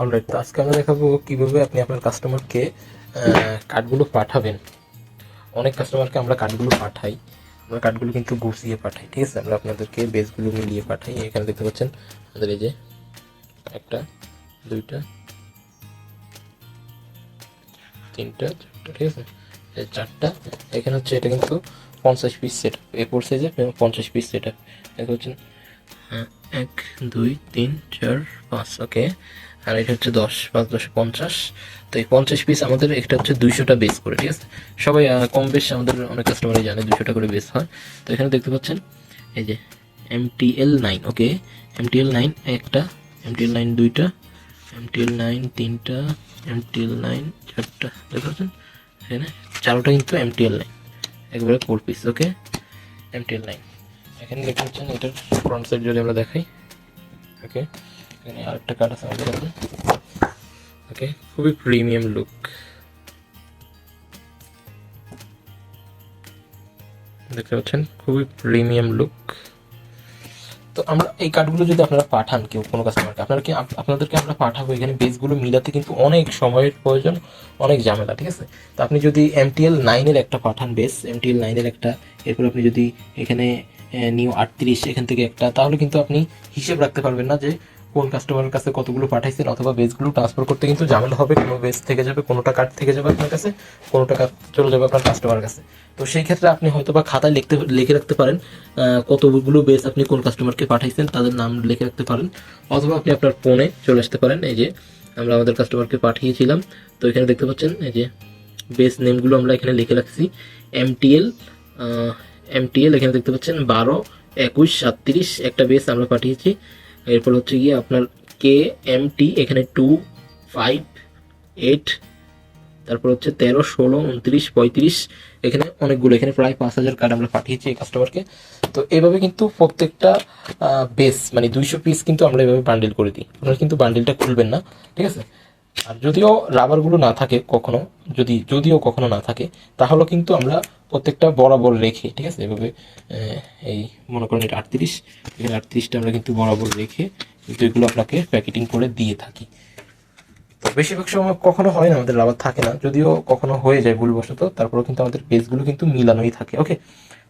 Alright তো আজকে আমরা দেখাবো কীভাবে আপনি আপনার কাস্টমারকে কার্ডগুলো পাঠাবেন। অনেক কাস্টমারকে আমরা কার্ডগুলো পাঠাই। আমরা কার্ডগুলো কিন্তু গুছিয়ে পাঠাই ঠিক আছে? আমরা আপনাদেরকে বেসগুলো মিলিয়ে পাঠাই। এখানে দেখতে পাচ্ছেন আমাদের এই যে একটা দুইটা তিনটা চারটা ঠিক আছে? এই চারটা এখানে হচ্ছে এটা কিন্তু পঞ্চাশ piece set up A four সাইজে পঞ্চাশ পিস সেট দেখতে পাচ্ছেন হ্যাঁ, এক দুই তিন চার পাঁচ ওকে আর এটা হচ্ছে দশ, পাঁচ দশ, পঞ্চাশ। তো এই পঞ্চাশ পিস আমাদের এটা হচ্ছে দুইশোটা বেস করে, ঠিক আছে? সবাই কম বেশ আমাদের অনেক কাস্টমারই জানে দুইশোটা করে বেস হয়। তো এখানে দেখতে পাচ্ছেন, এই যে MTL nine okay MTL nine একটা এমটিএল নাইন দুইটা এমটিএল নাইন তিনটা এমটিএল নাইন চারটা, দেখতে পাচ্ছেন? এখানে চারোটা কিন্তু এমটিএল নাইন একবারে four piece okay MTL nine এখানে দেখতে পাচ্ছেন, এটার ফ্রন্ট সাইড যদি আমরা দেখাই ওকে এখানে আরেকটা কার্ড আছে আমাদের ওকে খুবই প্রিমিয়াম লুক দেখতে পাচ্ছেন খুবই প্রিমিয়াম লুক তো আমরা এই কার্ডগুলো যদি আপনারা পাঠান কেউ কোনো কাস্টমারকে আপনারা কি আপনাদেরকে আমরা পাঠাবো। এখানে বেসগুলো মিলাতে কিন্তু অনেক সময়ের প্রয়োজন অনেক ঝামেলা ঠিক আছে? তো আপনি যদি এমটিএল নাইনের একটা পাঠান বেস এমটিএল নাইনের একটা এরপর আপনি যদি এখানে নিউ আটত্রিশ এখান থেকে একটা তাহলে কিন্তু আপনি হিসেব রাখতে পারবেন না যে কোন কাস্টমারের কাছে কতগুলো পাঠাইছেন অথবা বেসগুলো ট্রান্সফার করতে কিন্তু ঝামেলা হবে, কোনো বেস থেকে যাবে, কোনোটা কার্ড থেকে যাবে আপনার কাছে, কোনোটা কার্ড চলে যাবে আপনার কাস্টমার কাছে। তো সেই ক্ষেত্রে আপনি হয়তো বা খাতায় লিখতে, লিখে রাখতে পারেন কতগুলো বেস আপনি কোন কাস্টমারকে পাঠাইছেন তাদের নাম লিখে রাখতে পারেন, অথবা আপনি আপনার ফোনে চলে আসতে পারেন, এই যে আমরা আমাদের কাস্টমারকে পাঠিয়েছিলাম, তো এখানে দেখতে পাচ্ছেন, এই যে বেস নেমগুলো আমরা এখানে লিখে রাখছি এমটিএল এমটিএল এখানে দেখতে পাচ্ছেন, বারো, একুশ, সাতত্রিশ, একটা বেস আমরা পাঠিয়েছি এরপর হচ্ছে গিয়ে আপনার কে এম টি এখানে টু ফাইভ এইট তারপর হচ্ছে তেরো, ষোলো, উনত্রিশ, পঁয়ত্রিশ, এখানে অনেকগুলো, এখানে প্রায় পাঁচ হাজার কার্ড আমরা পাঠিয়েছি এই কাস্টমারকে তো এভাবে কিন্তু প্রত্যেকটা বেস মানে দুইশো পিস কিন্তু আমরা এভাবে বান্ডিল করে দিই। আপনারা কিন্তু বান্ডিলটা খুলবেন না, ঠিক আছে? আর যদিও রাবারগুলো না থাকে কখনো, যদি, যদিও কখনো না থাকে তাহলে কিন্তু আমরা প্রত্যেকটা বরাবর রেখে, ঠিক আছে? এভাবে এই মনে করেন এটা আটত্রিশ এখানে আটত্রিশটা আমরা কিন্তু বরাবর রেখে কিন্তু এগুলো আপনাকে প্যাকেটিং করে দিয়ে থাকি। তো বেশিরভাগ সময় কখনো হয় না, আমাদের রাবার থাকে না। যদিও কখনো হয়ে যায় ভুলবশত, তারপরেও কিন্তু আমাদের বেসগুলো কিন্তু মিলানোই থাকে, ওকে?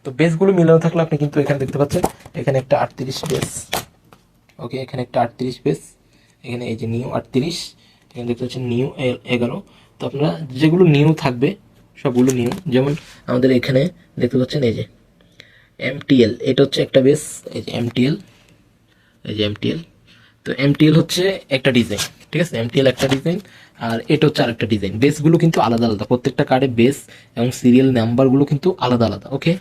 তো বেসগুলো মিলানো থাকলে আপনি কিন্তু এখানে দেখতে পাচ্ছেন, এখানে একটা আটত্রিশ বেস, ওকে? এখানে একটা আটত্রিশ বেস, এখানে এই যে নিউ আটত্রিশ এখানে দেখতে পাচ্ছেন নিউ এগারো। তো আপনারা যেগুলো নিউ থাকবে, সবগুলো নিউ যেমন আমাদের এখানে দেখতে পাচ্ছেন এই যে এমটিএল এটা হচ্ছে একটা বেস এই যে এমটিএল এই যে এমটিএল তো এমটিএল হচ্ছে একটা ডিজাইন ঠিক আছে? এমটিএল একটা ডিজাইন আর এটা হচ্ছে আরেকটা ডিজাইন বেসগুলো কিন্তু আলাদা আলাদা। প্রত্যেকটা কার্ডে বেস এবং সিরিয়াল নাম্বারগুলো কিন্তু আলাদা আলাদা ওকে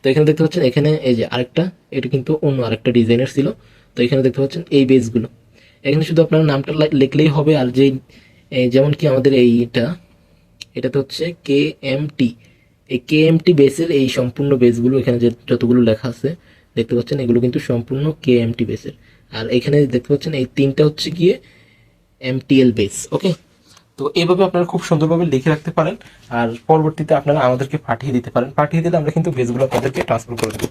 তো এখানে দেখতে পাচ্ছেন, এখানে এই যে আরেকটা, এটা কিন্তু অন্য আরেকটা ডিজাইনের ছিল। তো এখানে দেখতে পাচ্ছেন এই বেসগুলো এখানে শুধু আপনার নামটা লিখলেই হবে আর যে যেমন কি আমাদের এইটা এটাতে হচ্ছে কে এম টি এই কে এম টি বেসের এই সম্পূর্ণ বেসগুলো এখানে যে যতগুলো লেখা আছে, দেখতে পাচ্ছেন এগুলো কিন্তু সম্পূর্ণ কে এম টি বেসের আর এখানে দেখতে পাচ্ছেন এই তিনটা হচ্ছে গিয়ে এম টি এল বেস ওকে তো এভাবে আপনারা খুব সুন্দরভাবে লিখে রাখতে পারেন, আর পরবর্তীতে আপনারা আমাদেরকে পাঠিয়ে দিতে পারেন। পাঠিয়ে দিলে আমরা কিন্তু বেসগুলো আপনাদেরকে ট্রান্সফার করে দেবো।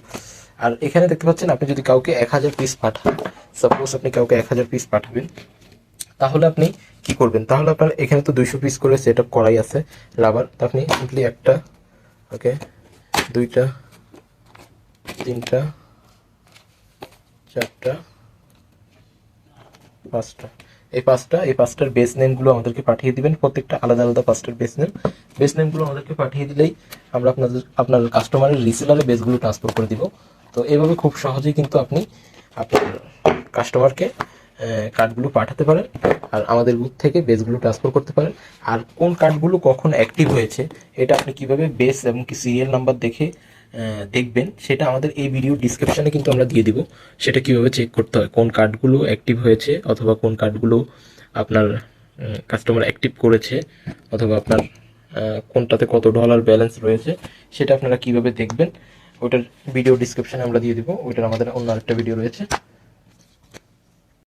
আর এখানে দেখতে পাচ্ছেন, আপনি যদি কাউকে এক হাজার পিস পাঠান সাপোজ আপনি কাউকে এক হাজার পিস পাঠাবেন, তাহলে আপনি কি করবেন? তাহলে আপনার এখানে তো দুইশো পিস করে সেট আপ করাই আছে রাবার তো আপনি সিম্পলি একটা ওকে দুইটা, তিনটা, চারটা, পাঁচটা। এই পাঁচটা, এই পাঁচটার বেস নেমগুলো আমাদেরকে পাঠিয়ে দিবেন। প্রত্যেকটা আলাদা আলাদা পাঁচটার বেস নেম বেস নেমগুলো আমাদেরকে পাঠিয়ে দিলেই আমরা আপনাদের, আপনার কাস্টমারের রিসেলারে বেসগুলো ট্রান্সফার করে দিব। তো এইভাবে খুব সহজেই কিন্তু আপনি আপনার কাস্টমারকে কার্ডগুলো পাঠাতে পারেন আর আমাদের বুথ থেকে বেসগুলো ট্রান্সফার করতে পারেন। আর কোন কার্ডগুলো কখন অ্যাক্টিভ হয়েছে, এটা আপনি কীভাবে বেস এবং কি সিরিয়াল নাম্বার দেখে দেখবেন, সেটা আমাদের এই ভিডিও ডিসক্রিপশানে কিন্তু আমরা দিয়ে দিব। সেটা কীভাবে চেক করতে হয়, কোন কার্ডগুলো অ্যাক্টিভ হয়েছে, অথবা কোন কার্ডগুলো আপনার কাস্টমার অ্যাক্টিভ করেছে, অথবা আপনার কোনটাতে কত ডলার ব্যালেন্স রয়েছে, সেটা আপনারা কীভাবে দেখবেন, ওটার ভিডিও ডিসক্রিপশানে আমরা দিয়ে দিব, ওইটার আমাদের অন্য আরেকটা ভিডিও রয়েছে।